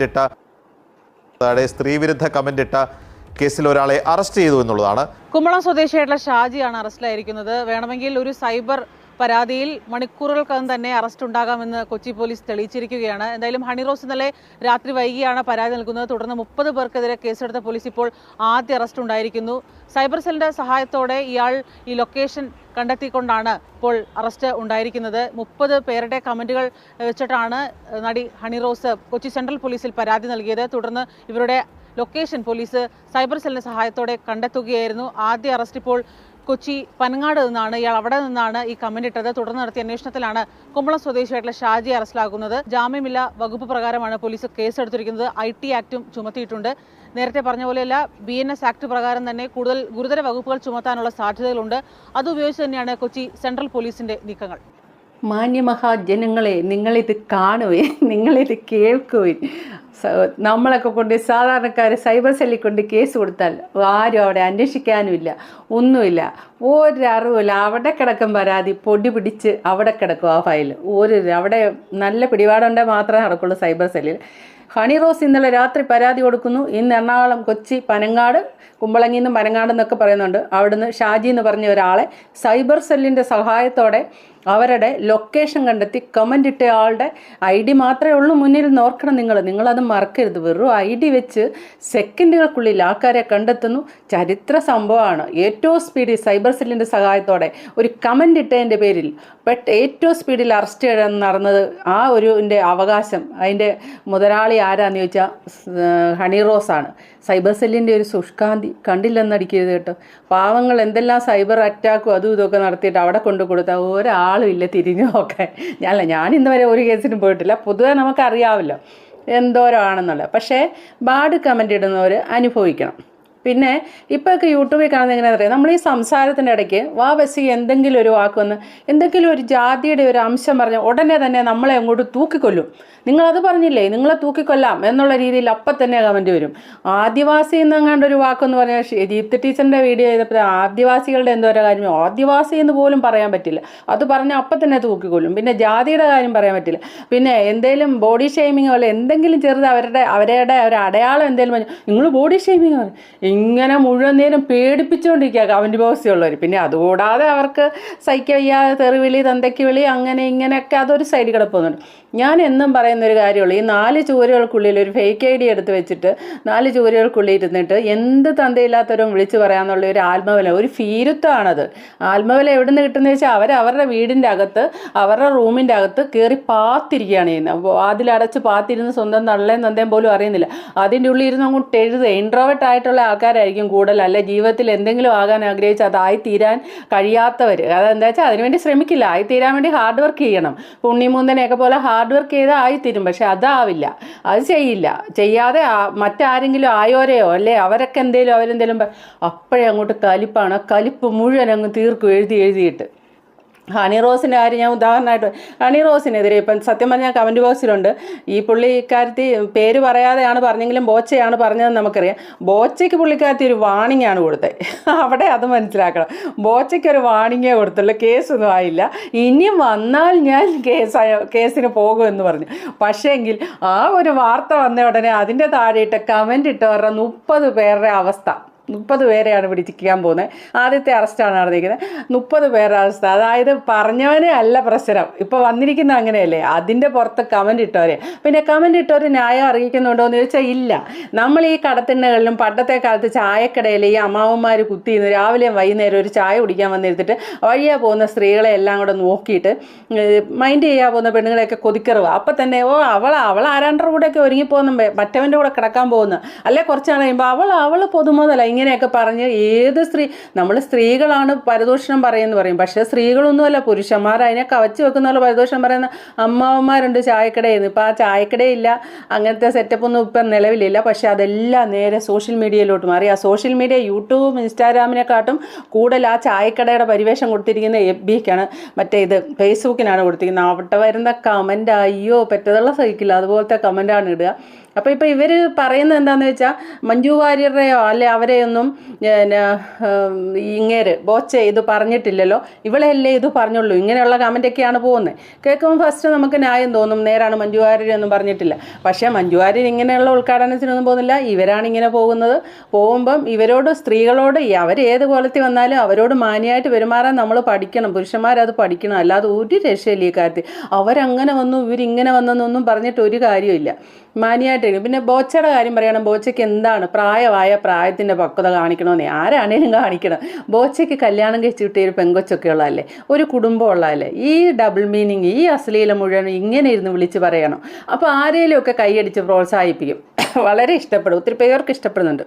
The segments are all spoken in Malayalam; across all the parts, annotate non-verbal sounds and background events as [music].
ഇട്ട അതായത് സ്ത്രീവിരുദ്ധ കമന്റ് ഇട്ട കേസിൽ ഒരാളെ അറസ്റ്റ് ചെയ്തു എന്നുള്ളതാണ്. കുമ്പളം സ്വദേശിയായിട്ടുള്ള ഷാജിയാണ് അറസ്റ്റിലായിരിക്കുന്നത് വേണമെങ്കിൽ ഒരു സൈബർ പരാതിയിൽ മണിക്കൂറുകൾക്കകം തന്നെ അറസ്റ്റ് ഉണ്ടാകാമെന്ന് കൊച്ചി പോലീസ് തെളിയിച്ചിരിക്കുകയാണ്. എന്തായാലും ഹണി റോസ് ഇന്നലെ രാത്രി വൈകിയാണ് പരാതി നൽകുന്നത്. തുടർന്ന് മുപ്പത് പേർക്കെതിരെ കേസെടുത്ത പോലീസ് ഇപ്പോൾ ആദ്യ അറസ്റ്റ് ഉണ്ടായിരിക്കുന്നു. സൈബർ സെല്ലിന്റെ സഹായത്തോടെ ഇയാൾ ഈ ലൊക്കേഷൻ കണ്ടെത്തിക്കൊണ്ടാണ് ഇപ്പോൾ അറസ്റ്റ് ഉണ്ടായിരിക്കുന്നത്. മുപ്പത് പേരുടെ കമന്റുകൾ വെച്ചിട്ടാണ് നടി ഹണി റോസ് കൊച്ചി സെൻട്രൽ പോലീസിൽ പരാതി നൽകിയത്. തുടർന്ന് ഇവരുടെ ലൊക്കേഷൻ പോലീസ് സൈബർ സെല്ലിന്റെ സഹായത്തോടെ കണ്ടെത്തുകയായിരുന്നു. ആദ്യ അറസ്റ്റ് ഇപ്പോൾ കൊച്ചി പനങ്ങാട് നിന്നാണ് ഇയാൾ അവിടെ നിന്നാണ് ഈ കമന്റ് ഇട്ടത്. തുടർന്ന് നടത്തിയ അന്വേഷണത്തിലാണ് കുമ്പളം സ്വദേശിയായിട്ടുള്ള ഷാജി അറസ്റ്റിലാക്കുന്നത് ജാമ്യമില്ല വകുപ്പ് പ്രകാരമാണ് പോലീസ് കേസെടുത്തിരിക്കുന്നത്. ഐ ടി ആക്ടും ചുമത്തിയിട്ടുണ്ട്. നേരത്തെ പറഞ്ഞ പോലെയല്ല ബി എൻ എസ് ആക്ട് പ്രകാരം തന്നെ കൂടുതൽ ഗുരുതര വകുപ്പുകൾ ചുമത്താനുള്ള സാധ്യതകളുണ്ട്. അതുപയോഗിച്ച് തന്നെയാണ് കൊച്ചി സെൻട്രൽ പോലീസിന്റെ നീക്കങ്ങൾ. മാന്യമഹാജനങ്ങളെ നിങ്ങളിത് കാണുവേ നിങ്ങളിത് കേൾക്കുവേ നമ്മളൊക്കെ കൊണ്ട് സാധാരണക്കാർ സൈബർ സെല്ലിൽ കൊണ്ട് കേസ് കൊടുത്താൽ ആരും അവിടെ അന്വേഷിക്കാനുമില്ല ഒന്നുമില്ല. ഒരറിവില്ല അവിടെ കിടക്കും പരാതി പൊടി പിടിച്ച് അവിടെ കിടക്കും ആ ഫയൽ. ഒരു അവിടെ നല്ല പിടിപാടുണ്ടെങ്കിൽ മാത്രമേ നടക്കുള്ളൂ സൈബർ സെല്ലിൽ. ഹണി റോസ് ഇന്നലെ രാത്രി പരാതി കൊടുക്കുന്നു. ഇന്ന് എറണാകുളം കൊച്ചി പനങ്ങാട് കുമ്പളങ്ങി നിന്നും പനങ്ങാട് എന്നൊക്കെ പറയുന്നുണ്ട്. അവിടുന്ന് ഷാജി എന്ന് പറഞ്ഞ ഒരാളെ സൈബർ സെല്ലിന്റെ സഹായത്തോടെ അവരുടെ ലൊക്കേഷൻ കണ്ടെത്തി കമന്റ് ഇട്ട ആളുടെ ഐ ഡി മാത്രമേ ഉള്ളൂ മുന്നിൽ നോർക്കണം നിങ്ങൾ. നിങ്ങളത് മറക്കരുത്. വെറും ഐ ഡി വെച്ച് സെക്കൻഡുകൾക്കുള്ളിൽ ആൾക്കാരെ കണ്ടെത്തുന്നു. ചരിത്ര സംഭവമാണ്. ഏറ്റവും സ്പീഡിൽ സൈബർ സെല്ലിന്റെ സഹായത്തോടെ ഒരു കമന്റ് ഇട്ടതിന്റെ പേരിൽ ബട്ട് ഏറ്റവും സ്പീഡിൽ അറസ്റ്റ് ചെയ്യാൻ നടന്നത് ആ ഒരു അവകാശം. അതിന്റെ മുതലാളി ആരാന്ന് ചോദിച്ചാൽ ഹണി റോസ് ആണ്. സൈബർ സെല്ലിന്റെ ഒരു ശുഷ്കാന്തി. കണ്ടില്ലെന്നടിക്കരുത് കേട്ടോ. പാവങ്ങൾ എന്തെല്ലാം സൈബർ അറ്റാക്കും അതും ഇതൊക്കെ നടത്തിയിട്ട് അവിടെ കൊണ്ടു കൊടുത്താൽ ഒരാളും ഇല്ല തിരിഞ്ഞു നോക്കാൻ. ഞാനല്ല ഞാൻ ഇന്ന് വരെ ഒരു കേസിനും പോയിട്ടില്ല. പൊതുവെ നമുക്കറിയാമല്ലോ എന്തോരം ആണെന്നുള്ളത് പക്ഷേ ബാഡ് കമന്റ് ഇടുന്നവർ അനുഭവിക്കണം. പിന്നെ ഇപ്പോഴൊക്കെ യൂട്യൂബിൽ കാണുന്നത് എങ്ങനെയാണെന്ന് അറിയാം? നമ്മൾ ഈ സംസാരത്തിന്റെ ഇടയ്ക്ക് വാ ബസ്സി എന്തെങ്കിലും ഒരു വാക്ക് വന്ന് എന്തെങ്കിലും ഒരു ജാതിയുടെ ഒരു അംശം പറഞ്ഞ് ഉടനെ തന്നെ നമ്മളെ അങ്ങോട്ട് തൂക്കിക്കൊല്ലും. നിങ്ങളത് പറഞ്ഞില്ലേ? നിങ്ങളെ തൂക്കിക്കൊല്ലാം എന്നുള്ള രീതിയിൽ അപ്പം തന്നെ കമന്റ് വരും. ആദിവാസി എന്നങ്ങാണ്ട് ഒരു വാക്കെന്ന് പറഞ്ഞാൽ ദീപ്തി ടീച്ചറിന്റെ വീഡിയോ ചെയ്തപ്പോൾ ആദിവാസികളുടെ എന്തോ ഒരു കാര്യം. ആദിവാസി എന്ന് പോലും പറയാൻ പറ്റില്ല. അത് പറഞ്ഞാൽ അപ്പം തന്നെ തൂക്കിക്കൊല്ലും. പിന്നെ ജാതിയുടെ കാര്യം പറയാൻ പറ്റില്ല. പിന്നെ എന്തെങ്കിലും ബോഡി ഷെയ്മിങ് പോലെ എന്തെങ്കിലും ചെറുത് അവരുടെ അവരുടെ ഒരു അടയാളം എന്തെങ്കിലും പറഞ്ഞു നിങ്ങൾ ബോഡി ഷെയ്മിങ് പറയും ഇങ്ങനെ മുഴുവൻ നേരം പേടിപ്പിച്ചുകൊണ്ടിരിക്കുക കമന്റ് ബോസിയുള്ളവർ പിന്നെ അതുകൂടാതെ അവർക്ക് സഹിക്ക വയ്യാതെ തെറിവിളി തന്തയ്ക്ക് വിളി അങ്ങനെ ഇങ്ങനെയൊക്കെ അതൊരു സൈഡ് കിടപ്പുന്നുണ്ട് ഞാൻ എന്നും പറയുന്ന ഒരു കാര്യമുള്ളൂ. ഈ നാല് ചുവരുകൾക്കുള്ളിൽ ഒരു ഫേക്ക് ഐ ഡി എടുത്ത് വെച്ചിട്ട് നാല് ചുവരുകൾക്കുള്ളിൽ ഇരുന്നിട്ട് എന്ത് തന്തയില്ലാത്തവരും വിളിച്ചു പറയാന്നുള്ള ഒരു ആത്മവല ഒരു ഫീരുത്വമാണത് ആത്മവല എവിടെ നിന്ന് കിട്ടുന്നത് വെച്ചാൽ അവർ അവരുടെ വീടിന്റെ അകത്ത് അവരുടെ റൂമിന്റെ അകത്ത് കയറി പാത്തിരിക്കുകയാണ് ചെയ്യുന്നത്. വാതിലടച്ച് പാത്തിരുന്ന് സ്വന്തം തള്ളേം തന്തേം പോലും അറിയുന്നില്ല. അതിന്റെ ഉള്ളിൽ ഇരുന്ന് അങ്ങോട്ട് എഴുതുക. ഇൻട്രോവേർട്ട് ആയിട്ടുള്ള ആൾക്കാരായിരിക്കും കൂടുതൽ. അല്ല ജീവിതത്തിൽ എന്തെങ്കിലും ആകാൻ ആഗ്രഹിച്ച് അതായി തീരാൻ കഴിയാത്തവർ അതെന്താ വെച്ചാൽ അതിനുവേണ്ടി ശ്രമിക്കില്ല. ആയി തീരാൻ വേണ്ടി ഹാർഡ് വർക്ക് ചെയ്യണം. പുണ്യമൂന്തനെയൊക്കെ പോലെ ഹാർഡ് വർക്ക് ചെയ്താൽ ആയിത്തീരും. പക്ഷെ അതാവില്ല. അത് ചെയ്യില്ല. ചെയ്യാതെ മറ്റാരെങ്കിലും ആയോരെയോ അല്ലേ അവരൊക്കെ എന്തേലും അവരെന്തേലും പ- അപ്പോഴേ അങ്ങോട്ട് കലിപ്പാണ്. കലിപ്പ് മുഴുവൻ അങ്ങ് തീർക്കും എഴുതി എഴുതിയിട്ട്. ഹണി റോസിന്റെ കാര്യം ഞാൻ ഉദാഹരണമായിട്ട് ഹണി റോസിനെതിരെ ഇപ്പം സത്യം പറഞ്ഞാൽ കമന്റ് ബോക്സിലുണ്ട്. ഈ പുള്ളി ഇക്കാര്യത്തിൽ പേര് പറയാതെയാണ് പറഞ്ഞെങ്കിലും ബോച്ചയാണ് പറഞ്ഞതെന്ന് നമുക്കറിയാം. ബോച്ചയ്ക്ക് പുള്ളിക്കാരത്തി ഒരു വാണിംഗ് ആണ് കൊടുത്തത് അവിടെ അത് മനസ്സിലാക്കണം. ബോച്ചയ്ക്ക് ഒരു വാണിംഗേ കൊടുത്തുള്ളൂ. കേസൊന്നും ആയില്ല. ഇനിയും വന്നാൽ ഞാൻ കേസായ കേസിന് പോകുമെന്ന് പറഞ്ഞു. പക്ഷേങ്കിൽ ആ ഒരു വാർത്ത വന്ന ഉടനെ അതിന്റെ താഴെയിട്ട് കമന്റ് ഇട്ടവരുടെ മുപ്പത് പേരുടെ അവസ്ഥ. മുപ്പത് പേരെയാണ് പിടിച്ചിരിക്കാൻ പോകുന്നത്. ആദ്യത്തെ അറസ്റ്റാണ് നടന്നിരിക്കുന്നത്. മുപ്പത് പേരുടെ അവസ്ഥ. അതായത് പറഞ്ഞവനെ അല്ല പ്രശ്നം ഇപ്പോൾ വന്നിരിക്കുന്ന അങ്ങനെയല്ലേ? അതിന്റെ പുറത്ത് കമന്റ് ഇട്ടവരെ. പിന്നെ കമന്റ് ഇട്ടവർ ന്യായം അറിയിക്കുന്നുണ്ടോ എന്ന് ചോദിച്ചാൽ ഇല്ല. നമ്മൾ ഈ കടത്തിണ്ണകളിലും പണ്ടത്തെ കാലത്ത് ചായക്കടയിൽ ഈ അമ്മാവന്മാർ കുത്തിയിരുന്ന് രാവിലെയും വൈകുന്നേരം ഒരു ചായ കുടിക്കാൻ വന്നിരുത്തിട്ട് വഴിയാ പോകുന്ന സ്ത്രീകളെ എല്ലാം കൂടെ നോക്കിയിട്ട് മൈൻഡ് ചെയ്യാൻ പോകുന്ന പെണ്ണുങ്ങളെയൊക്കെ കൊതിക്കറുക അപ്പം തന്നെ ഓ അവൾ അവൾ ആരാണ്ടർ കൂടെയൊക്കെ ഒരുങ്ങിപ്പോകുന്ന മറ്റവന്റെ കൂടെ കിടക്കാൻ പോകുന്നത് അല്ലെ കുറച്ച് നാൾ കഴിയുമ്പോൾ അവൾ അവൾ പൊതുമുതല. ഇങ്ങനെയൊക്കെ പറഞ്ഞ് ഏത് സ്ത്രീ നമ്മൾ സ്ത്രീകളാണ് പരദൂഷണം പറയുന്നത് പറയും. പക്ഷേ സ്ത്രീകളൊന്നുമല്ല പുരുഷന്മാർ അതിനെ കവച്ച് വെക്കുന്ന പോലെ പരദൂഷണം പറയുന്ന അമ്മാവന്മാരുണ്ട് ചായക്കടയിൽ ഇപ്പം ആ ചായക്കടയില്ല അങ്ങനത്തെ സെറ്റപ്പ് ഒന്നും ഇപ്പം നിലവിലില്ല. പക്ഷേ അതെല്ലാം നേരെ സോഷ്യൽ മീഡിയയിലോട്ട് മാറി. ആ സോഷ്യൽ മീഡിയ യൂട്യൂബും ഇൻസ്റ്റാഗ്രാമിനെക്കാട്ടും കൂടുതൽ ആ ചായക്കടയുടെ പരിവേഷം കൊടുത്തിരിക്കുന്ന എഫ് ബിക്കാണ് മറ്റേ ഇത് ഫേസ്ബുക്കിനാണ് കൊടുത്തിരിക്കുന്നത്. അവിടെ വരുന്ന കമന്റ് അയ്യോ പെറ്റതുള്ള സഹിക്കില്ല. അതുപോലത്തെ കമന്റാണ് ഇടുക. അപ്പോൾ ഇപ്പോൾ ഇവർ പറയുന്നത് എന്താണെന്ന് വെച്ചാൽ മഞ്ജു വാര്യരുടെയോ അല്ലെ അവരെയൊന്നും ഇങ്ങേര് ബോച്ച ഇത് പറഞ്ഞിട്ടില്ലല്ലോ. ഇവളെയല്ലേ ഇത് പറഞ്ഞുള്ളൂ. ഇങ്ങനെയുള്ള കമന്റ് ഒക്കെയാണ് പോകുന്നത് കേൾക്കുമ്പോൾ ഫസ്റ്റ് നമുക്ക് ന്യായം തോന്നും നേരാണ് മഞ്ജു വാര്യരൊന്നും പറഞ്ഞിട്ടില്ല. പക്ഷേ മഞ്ജു വാര്യർ ഇങ്ങനെയുള്ള ഉദ്ഘാടനത്തിനൊന്നും പോകുന്നില്ല. ഇവരാണ് ഇങ്ങനെ പോകുന്നത്. പോകുമ്പം ഇവരോട് സ്ത്രീകളോട് അവർ ഏത് കോലത്തിൽ വന്നാലും അവരോട് മാന്യമായിട്ട് പെരുമാറാൻ നമ്മൾ പഠിക്കണം. പുരുഷന്മാരത് പഠിക്കണം. അല്ലാതെ ഒരു രക്ഷയില്ല ഈ കാര്യത്തിൽ. അവരങ്ങനെ വന്നു ഇവരിങ്ങനെ വന്നെന്നൊന്നും പറഞ്ഞിട്ട് ഒരു കാര്യമില്ല മാന്യമായിട്ടിരിക്കും പിന്നെ ബോച്ചയുടെ കാര്യം പറയുകയാണെങ്കിൽ ബോച്ചയ്ക്ക് എന്താണ് പ്രായമായ പ്രായത്തിന്റെ പക്വത കാണിക്കണമെന്നേ? ആരാണേലും കാണിക്കണം. ബോച്ചയ്ക്ക് കല്യാണം കഴിച്ച് കിട്ടിയ ഒരു പെങ്കൊച്ചൊക്കെ ഉള്ളതല്ലേ? ഒരു കുടുംബം ഉള്ളതല്ലേ? ഈ ഡബിൾ മീനിങ് ഈ അശ്ലീലം മുഴുവൻ ഇങ്ങനെ ഇരുന്ന് വിളിച്ച് പറയണം. അപ്പോൾ ആരെങ്കിലുമൊക്കെ കൈയടിച്ച് പ്രോത്സാഹിപ്പിക്കും. [coughs] വളരെ ഇഷ്ടപ്പെടും. ഒത്തിരി പേർക്ക് ഇഷ്ടപ്പെടുന്നുണ്ട്.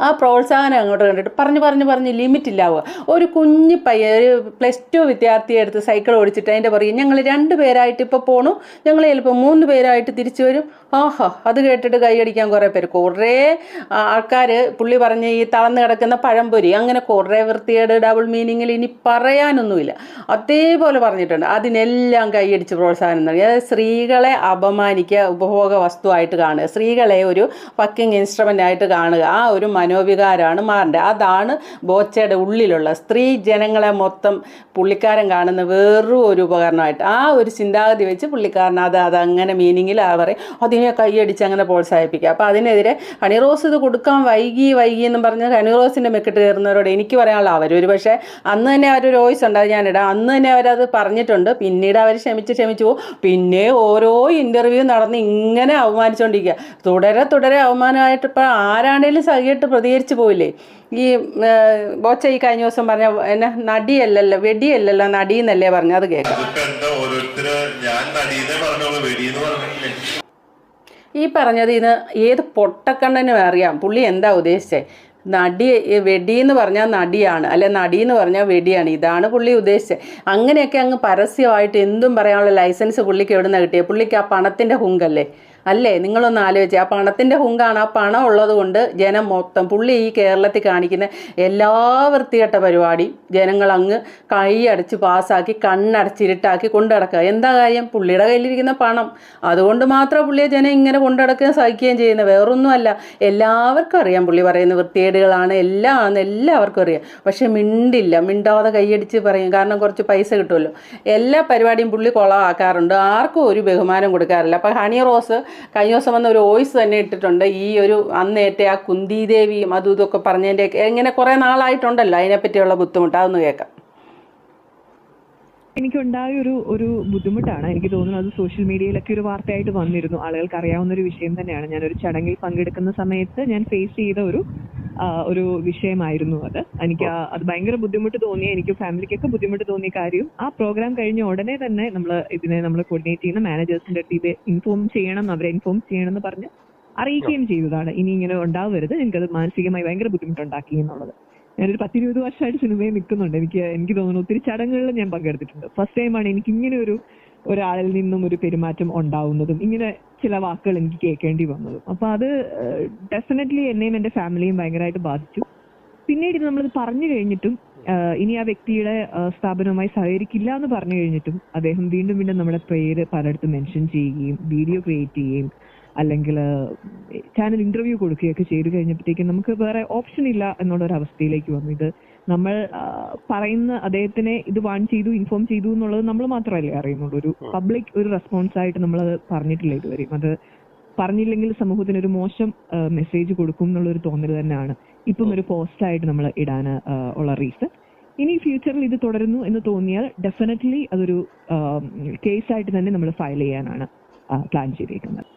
ആ പ്രോത്സാഹനം അങ്ങോട്ട് കണ്ടിട്ട് പറഞ്ഞ് പറഞ്ഞ് പറഞ്ഞ് ലിമിറ്റ് ഇല്ലാവുക. ഒരു കുഞ്ഞു പയ്യ ഒരു പ്ലസ് ടു വിദ്യാർത്ഥിയെ എടുത്ത് സൈക്കിൾ ഓടിച്ചിട്ട് അതിന്റെ പറയും ഞങ്ങൾ രണ്ട് പേരായിട്ട് ഇപ്പോൾ പോണു. ഞങ്ങൾ ചിലപ്പോൾ മൂന്ന് പേരായിട്ട് തിരിച്ചു വരും. ആഹാ അത് കേട്ടിട്ട് കൈയടിക്കാൻ കുറേ പേര്. കുറേ ആൾക്കാർ പുള്ളി പറഞ്ഞ ഈ തളർന്നു കിടക്കുന്ന പഴംപൊരി അങ്ങനെ കുറേ വൃത്തിയേട് ഡബിൾ മീനിങ്ങിൽ ഇനി പറയാനൊന്നുമില്ല. അതേപോലെ പറഞ്ഞിട്ടുണ്ട്. അതിനെല്ലാം കൈയടിച്ച് പ്രോത്സാഹനം നൽകി. അതായത് സ്ത്രീകളെ അപമാനിക്കുക ഉപഭോഗ വസ്തുവായിട്ട് കാണുക സ്ത്രീകളെ ഒരു പക്കിംഗ് ഇൻസ്ട്രുമെന്റ് ആയിട്ട് കാണുക ആ ഒരു മനോവികാരമാണ് മാറേണ്ടത്. അതാണ് ബോച്ചയുടെ ഉള്ളിലുള്ള സ്ത്രീ ജനങ്ങളെ മൊത്തം പുള്ളിക്കാരൻ കാണുന്ന വേറൊരു ഒരു ഉപകരണമായിട്ട്. ആ ഒരു ചിന്താഗതി വെച്ച് പുള്ളിക്കാരൻ അത് അത് അങ്ങനെ മീനിങ്ങിൽ പറയും. അതിനെ കൈയടിച്ച് അങ്ങനെ പ്രോത്സാഹിപ്പിക്കുക. അപ്പോൾ അതിനെതിരെ ഹണി റോസ് ഇത് കൊടുക്കാൻ വൈകി വൈകി എന്നും പറഞ്ഞ് ഹണി റോസിന്റെ മെക്കിട്ട് കയറുന്നവരോട് എനിക്ക് പറയാനുള്ള അവർ ഒരു പക്ഷേ അന്ന് തന്നെ അവരൊരു വോയിസ് ഉണ്ട് അത് ഞാനിടാം. അന്ന് തന്നെ അവരത് പറഞ്ഞിട്ടുണ്ട്. പിന്നീട് അവർ ക്ഷമിച്ച് ക്ഷമിച്ചു പോകും പിന്നെ ഓരോ ഇന്റർവ്യൂ നടന്ന് ഇങ്ങനെ അവമാനിച്ചുകൊണ്ടിരിക്കുക തുടരെ തുടരെ അവമാനമായിട്ട് ഇപ്പോൾ ആരാണേലും സഹിയിട്ട് പ്രതികരിച്ചു പോയില്ലേ ഈ ബോച്ച ഈ കഴിഞ്ഞ ദിവസം പറഞ്ഞ എന്നെ നടിയല്ലല്ലോ വെടിയല്ലല്ലോ നടിയെന്നല്ലേ പറഞ്ഞു അത് കേൾക്കാം ഞാൻ ഈ പറഞ്ഞത് ഇന്ന് ഏത് പൊട്ടക്കണ്ണനും അറിയാം. പുള്ളി എന്താ ഉദ്ദേശിച്ചത് നടി വെടി എന്ന് പറഞ്ഞാൽ നടിയാണ്. അല്ലെ നടി എന്ന് പറഞ്ഞാൽ വെടിയാണ്. ഇതാണ് പുള്ളി ഉദ്ദേശിച്ചത് അങ്ങനെയൊക്കെ അങ്ങ് പരസ്യമായിട്ട് എന്തും പറയാനുള്ള ലൈസൻസ് പുള്ളിക്ക് എവിടെ നിന്ന് കിട്ടിയത് പുള്ളിക്ക് ആ പണത്തിന്റെ ഹുങ്കല്ലേ അല്ലേ? നിങ്ങളൊന്ന് ആലോചിച്ച്. ആ പണത്തിന്റെ ഹുങ്കാണ്. ആ പണം ഉള്ളത് കൊണ്ട് ജനം മൊത്തം പുള്ളി ഈ കേരളത്തിൽ കാണിക്കുന്ന എല്ലാ വൃത്തികെട്ട പരിപാടി ജനങ്ങൾ അങ്ങ് കൈയടച്ച് പാസ്സാക്കി കണ്ണടച്ചിരുട്ടാക്കി കൊണ്ടുനടക്കുക. എന്താ കാര്യം? പുള്ളിയുടെ കയ്യിലിരിക്കുന്ന പണം. അതുകൊണ്ട് മാത്രം പുള്ളിയെ ജനം ഇങ്ങനെ കൊണ്ടുനടക്കുകയും സഹിക്കുകയും ചെയ്യുന്നത്. വേറൊന്നുമല്ല. എല്ലാവർക്കും അറിയാം പുള്ളി പറയുന്ന വൃത്തികേടുകളാണ്. എല്ലാം ആണെന്ന് എല്ലാവർക്കും അറിയാം. പക്ഷെ മിണ്ടില്ല. മിണ്ടാതെ കൈയടിച്ച് പറയും. കാരണം കുറച്ച് പൈസ കിട്ടുമല്ലോ. എല്ലാ പരിപാടിയും പുള്ളി കൊളമാക്കാറുണ്ട് ആർക്കും ഒരു ബഹുമാനം കൊടുക്കാറില്ല. അപ്പോൾ ഹണി റോസ് കഴിഞ്ഞ ദിവസം വന്ന ഒരു വോയിസ് തന്നെ ഇട്ടിട്ടുണ്ട്. ഈ ഒരു അന്നേറ്റ ആ കുന്തിദേവിയും അതും ഇതൊക്കെ പറഞ്ഞതിന്റെ ഇങ്ങനെ കുറേ നാളായിട്ടുണ്ടല്ലോ അതിനെപ്പറ്റിയുള്ള ബുദ്ധിമുട്ട്. അതൊന്ന് കേൾക്കാം. എനിക്കുണ്ടായ ഒരു ഒരു ബുദ്ധിമുട്ടാണ്. എനിക്ക് തോന്നുന്നു അത് സോഷ്യൽ മീഡിയയിലൊക്കെ ഒരു വാർത്തയായിട്ട് വന്നിരുന്നു. ആളുകൾക്ക് അറിയാവുന്ന ഒരു വിഷയം തന്നെയാണ്. ഞാൻ ഒരു ചടങ്ങിൽ പങ്കെടുക്കുന്ന സമയത്ത് ഞാൻ ഫേസ് ചെയ്ത ഒരു ഒരു വിഷയമായിരുന്നു അത്. എനിക്ക് അത് ഭയങ്കര ബുദ്ധിമുട്ട് തോന്നിയ എനിക്ക് ഫാമിലിക്കൊക്കെ ബുദ്ധിമുട്ട് തോന്നിയ കാര്യം ആ പ്രോഗ്രാം കഴിഞ്ഞ ഉടനെ തന്നെ നമ്മൾ ഇതിനെ നമ്മൾ കോർഡിനേറ്റ് ചെയ്യുന്ന മാനേജേഴ്സിന്റെ അടുത്ത് ഇത് ഇൻഫോം ചെയ്യണം അവരെ ഇൻഫോം ചെയ്യണം എന്ന് പറഞ്ഞ് അറിയിക്കുകയും ചെയ്തതാണ്. ഇനി ഇങ്ങനെ ഉണ്ടാവരുത്. എനിക്കത് മാനസികമായി ഭയങ്കര ബുദ്ധിമുട്ടുണ്ടാക്കി എന്നുള്ളത്. ഞാനൊരു പത്തിരുപത് വർഷമായിട്ട് സിനിമയിൽ നിൽക്കുന്നുണ്ട്. എനിക്ക് എനിക്ക് തോന്നുന്നു ഒത്തിരി ചടങ്ങുകളിൽ ഞാൻ പങ്കെടുത്തിട്ടുണ്ട്. ഫസ്റ്റ് ടൈമാണ് എനിക്ക് ഇങ്ങനെ ഒരു ഒരാളിൽ നിന്നും ഒരു പെരുമാറ്റം ഉണ്ടാവുന്നതും ഇങ്ങനെ ചില വാക്കുകൾ എനിക്ക് കേൾക്കേണ്ടി വന്നതും. അപ്പൊ അത് ഡെഫിനറ്റ്ലി എന്നെയും എന്റെ ഫാമിലിയും ഭയങ്കരമായിട്ട് ബാധിച്ചു. പിന്നീട് നമ്മളത് പറഞ്ഞു കഴിഞ്ഞിട്ടും ഇനി ആ വ്യക്തിയുടെ സ്ഥാപനവുമായി സഹകരിക്കില്ല എന്ന് പറഞ്ഞു കഴിഞ്ഞിട്ടും അദ്ദേഹം വീണ്ടും വീണ്ടും നമ്മുടെ പേര് പലയിടത്തും മെൻഷൻ ചെയ്യുകയും വീഡിയോ ക്രിയേറ്റ് ചെയ്യുകയും അല്ലെങ്കിൽ ചാനൽ ഇന്റർവ്യൂ കൊടുക്കുകയൊക്കെ ചെയ്തു കഴിഞ്ഞപ്പോഴത്തേക്കും നമുക്ക് വേറെ ഓപ്ഷൻ ഇല്ല എന്നുള്ള ഒരു അവസ്ഥയിലേക്ക് വന്നു. ഇത് നമ്മൾ പറയുന്ന അദ്ദേഹത്തിനെ ഇത് വാൺ ചെയ്തു ഇൻഫോം ചെയ്തു എന്നുള്ളത് നമ്മൾ മാത്രമല്ലേ അറിയുന്നുള്ളൂ. ഒരു പബ്ലിക് ഒരു റെസ്പോൺസ് ആയിട്ട് നമ്മൾ അത് പറഞ്ഞിട്ടില്ല ഇതുവരെയും. അത് പറഞ്ഞില്ലെങ്കിൽ സമൂഹത്തിന് ഒരു മോശം മെസ്സേജ് കൊടുക്കും എന്നുള്ള ഒരു തോന്നൽ തന്നെയാണ്. ഇപ്പം ഒരു പോസ്റ്റ് ആയിട്ട് നമ്മൾ ഇടാൻ ഉള്ള റീസൺ ഇനി ഫ്യൂച്ചറിൽ ഇത് തുടരുന്നു എന്ന് തോന്നിയാൽ ഡെഫിനറ്റ്ലി അതൊരു കേസായിട്ട് തന്നെ നമ്മൾ ഫയൽ ചെയ്യാനാണ് പ്ലാൻ ചെയ്തിരിക്കുന്നത്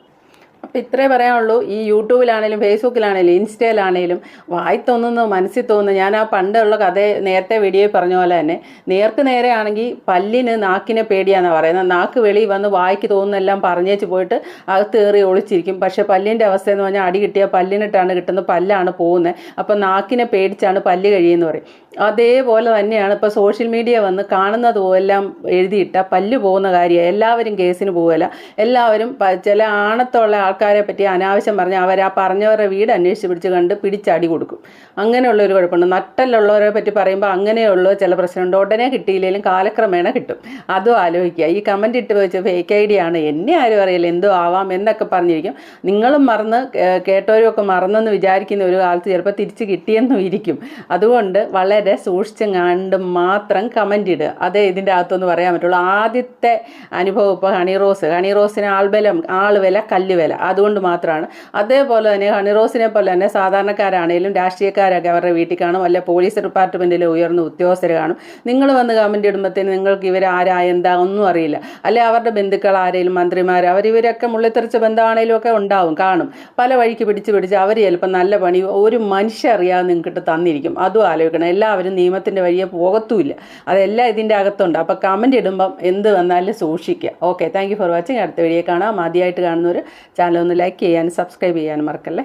അപ്പം ഇത്രേ പറയാനുള്ളൂ. ഈ യൂട്യൂബിലാണേലും ഫേസ്ബുക്കിലാണേലും ഇൻസ്റ്റയിലാണേലും വായി തോന്നുന്നു മനസ്സിൽ തോന്നുന്നു. ഞാൻ ആ പണ്ടുള്ള കഥ നേരത്തെ വീഡിയോയിൽ പറഞ്ഞ പോലെ തന്നെ നേർക്ക് നേരെയാണെങ്കിൽ പല്ലിന് നാക്കിനെ പേടിയാണെന്ന് പറയുന്നത്. നാക്ക് വെളി വന്ന് വായിക്ക് തോന്നുന്നെല്ലാം പറഞ്ഞേച്ച് പോയിട്ട് അകത്ത് കയറി ഒളിച്ചിരിക്കും. പക്ഷെ പല്ലിന്റെ അവസ്ഥ എന്ന് പറഞ്ഞാൽ അടി കിട്ടിയാൽ പല്ലിനിട്ടാണ് കിട്ടുന്നത് പല്ലാണ് പോകുന്നത്. അപ്പം നാക്കിനെ പേടിച്ചാണ് പല്ല് കഴിയുമെന്ന് പറയും. അതേപോലെ തന്നെയാണ് ഇപ്പോൾ സോഷ്യൽ മീഡിയ വന്ന് കാണുന്നത് എല്ലാം എഴുതിയിട്ട പല്ല് പോകുന്ന കാര്യമാണ് എല്ലാവരും കേസിന് പോവുകയില്ല. എല്ലാവരും ചില ആണത്തുള്ള ആൾക്കാരെ പറ്റി അനാവശ്യം പറഞ്ഞ് അവർ ആ പറഞ്ഞവരുടെ വീട് അന്വേഷിച്ച് പിടിച്ച് കണ്ട് പിടിച്ചടി കൊടുക്കും. അങ്ങനെയുള്ള ഒരു കുഴപ്പമുണ്ട്. നട്ടലുള്ളവരെ പറ്റി പറയുമ്പോൾ അങ്ങനെയുള്ള ചില പ്രശ്നമുണ്ട്. ഉടനെ കിട്ടിയില്ലെങ്കിലും കാലക്രമേണ കിട്ടും. അതും ആലോചിക്കുക. ഈ കമന്റ് ഇട്ട് വെച്ച് ഫേക്ക് ഐ ഡി ആണ്. എന്നെ ആരും അറിയില്ല. എന്തോ ആവാം എന്നൊക്കെ പറഞ്ഞിരിക്കും. നിങ്ങളും മറന്ന് കേട്ടവരും ഒക്കെ മറന്നെന്ന് വിചാരിക്കുന്ന ഒരു കാലത്ത് ചിലപ്പോൾ തിരിച്ച് കിട്ടിയെന്നും ഇരിക്കും. അതുകൊണ്ട് വളരെ സൂക്ഷിച്ചും കണ്ട് മാത്രം കമന്റ് ഇടുക. അതേ ഇതിന്റെ അകത്തൊന്ന് പറയാൻ പറ്റുള്ളൂ. ആദ്യത്തെ അനുഭവം ഇപ്പോൾ ഹണി റോസ്. ഹണി റോസിന് ആൾബലം ആൾ വില കല്ല് വില അതുകൊണ്ട് മാത്രമാണ് അതേപോലെ തന്നെ ഹണിറോസിനെ പോലെ തന്നെ സാധാരണക്കാരാണെങ്കിലും രാഷ്ട്രീയക്കാരൊക്കെ അവരുടെ വീട്ടിൽ കാണും. അല്ലെ പോലീസ് ഡിപ്പാർട്ട്മെന്റിലെ ഉയർന്ന ഉദ്യോഗസ്ഥർ കാണും. നിങ്ങൾ വന്ന് കമന്റ് ഇടുമ്പോഴത്തേന് നിങ്ങൾക്ക് ഇവർ ആരായ എന്താ ഒന്നും അറിയില്ല. അല്ലെ അവരുടെ ബന്ധുക്കൾ ആരെങ്കിലും മന്ത്രിമാർ അവർ ഇവരൊക്കെ മുള്ളിത്തെറിച്ച ബന്ധമാണേലും ഒക്കെ ഉണ്ടാവും കാണും. പല വഴിക്ക് പിടിച്ച് പിടിച്ച് അവർ ചിലപ്പോൾ നല്ല പണി ഒരു മനുഷ്യ അറിയാതെ നിങ്ങൾക്കിട്ട് തന്നിരിക്കും. അതും ആലോചിക്കണം. എല്ലാവരും നിയമത്തിന്റെ വഴിയെ പോകത്തുമില്ല അതെല്ലാം ഇതിന്റെ അകത്തുണ്ട്. അപ്പോൾ കമന്റ് ഇടുമ്പം എന്ത് വന്നാലും സൂക്ഷിക്കുക. ഓക്കെ. Thank for watching. അടുത്ത വീഡിയോ കാണാം. ആദ്യമായിട്ട് കാണുന്നവർ ചാനൽ ഒന്ന് ലൈക്ക് ചെയ്യാനും സബ്സ്ക്രൈബ് ചെയ്യാനും മറക്കല്ലേ?